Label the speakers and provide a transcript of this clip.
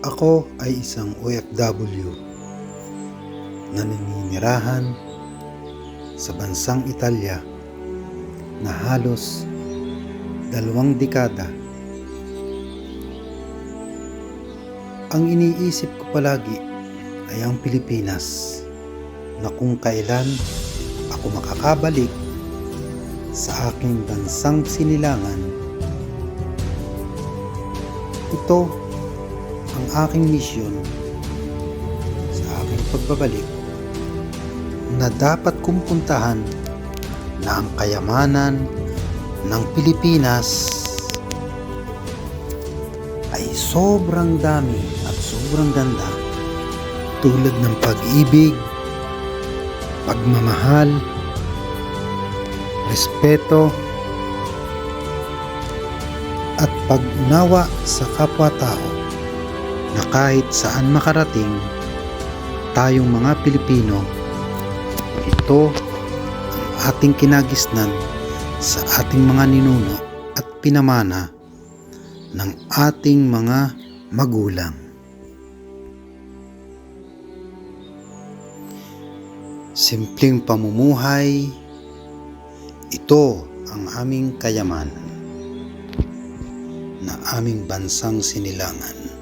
Speaker 1: Ako ay isang OFW na naninirahan sa bansang Italia na halos dalawang dekada. Ang iniisip ko palagi ay ang Pilipinas na kung kailan ako makakabalik sa aking bansang sinilangan. Ito ang aking misyon sa aking pagbabalik na dapat kong puntahan na ang kayamanan ng Pilipinas ay sobrang dami at sobrang ganda tulad ng pag-ibig, pagmamahal, respeto, at pag-unawa sa kapwa-tao na kahit saan makarating tayong mga Pilipino, ito ang ating kinagisnan sa ating mga ninuno at pinamana ng ating mga magulang. Simpleng pamumuhay, ito ang aming kayamanan na aming bansang sinilangan.